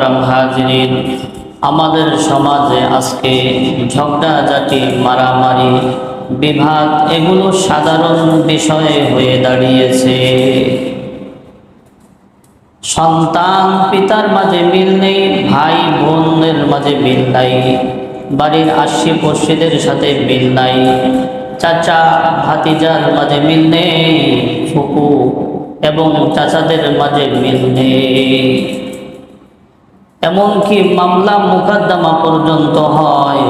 মোহতারাম হাজরিন, আমাদের সমাজে আজকে ঝগড়াঝাটি মারামারি, বিভাগ এগুলো সাধারণ বিষয়ে হয়ে দাঁড়িয়েছে। সন্তান পিতার মাঝে মিল নেই, ভাই বোনদের মাঝে মিল নাই, বাড়ির আশি আশিপড়শিদের সাথে মিল নাই, চাচা ভাতিজার মাঝে মিল নেই, ফুপু এবং চাচাদের মাঝে মিল নেই। এমনকি মামলা মোকদ্দমা পর্যন্ত হয়।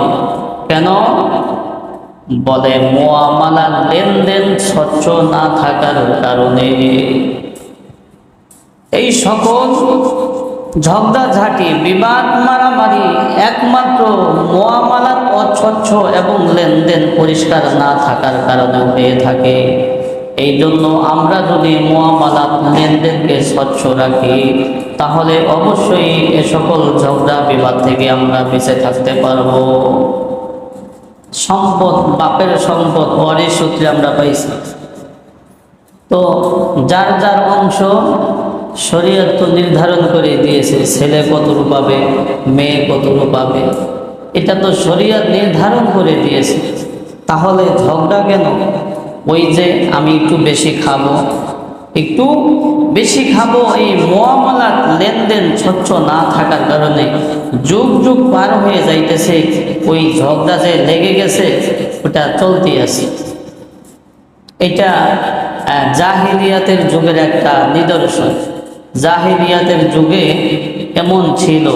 কেন? বলে, মোয়ামালা লেনদেন স্বচ্ছ না থাকার কারণে। এই সকল ঝগড়াঝাটি, বিবাদ, মারামারি একমাত্র মোয়ামালাত অস্বচ্ছ এবং লেনদেন পরিষ্কার না থাকার কারণে হয়ে থাকে। এই জন্য আমরা যদি মোয়ামালাত লেনদেনকে স্বচ্ছ রাখি তাহলে অবশ্যই এ সকল ঝগড়া বিবাদ থেকে আমরা বেঁচে থাকতে পারব। সম্পদ, বাপের সম্পদ ওয়ারিশ সূত্রে আমরা পাইছি। তো যার যার অংশ শরীয়ত তো নির্ধারণ করে দিয়েছে, ছেলে কতটুকু পাবে, মেয়ে কতটুকু পাবে, এটা তো শরীয়ত নির্ধারণ করে দিয়েছে। তাহলে ঝগড়া কেন? ওই যে আমি একটু বেশি খাব, একটু বেশি খাব এই মোয়ামলা লেনদেন স্বচ্ছ না থাকার কারণে যুগ যুগ পার হয়ে যাইতেছে, ওই ঝগড়া যে লেগে গেছে, ওটা চলতে আছে। এটা জাহিরিয়াতের যুগের একটা নিদর্শন। জাহিরিয়াতের যুগে এমন ছিল,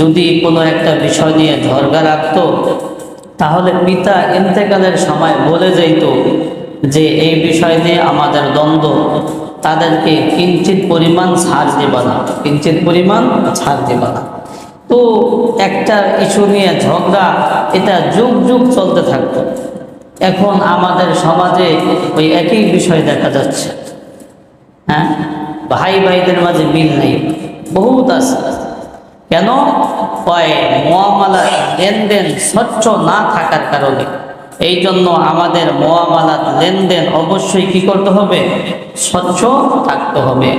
যদি কোনো একটা বিষয় নিয়ে ঝরগা রাখত, তাহলে পিতা ইন্তেকালের সময় বলে যেত যে, এই বিষয় নিয়ে আমাদের দ্বন্দ্ব তাদেরকে কিঞ্চিত পরিমাণ ছাড় দেবা না, কিঞ্চিত পরিমাণ ছাড় দেবা না। তো একটা ইস্যু নিয়ে ঝগড়া, এটা যুগ যুগ চলতে থাকতো এখন আমাদের সমাজে ওই একই বিষয় দেখা যাচ্ছে। হ্যাঁ? ভাই ভাইদের মাঝে মিল নেই, বহুত আছে। কেন? হয় মোয়ামালা লেনদেন স্বচ্ছ না থাকার কারণে। এই জন্য আমাদের মোয়ামালাত লেনদেন অবশ্যই কি করতে হবে? স্বচ্ছ থাকতে হবে।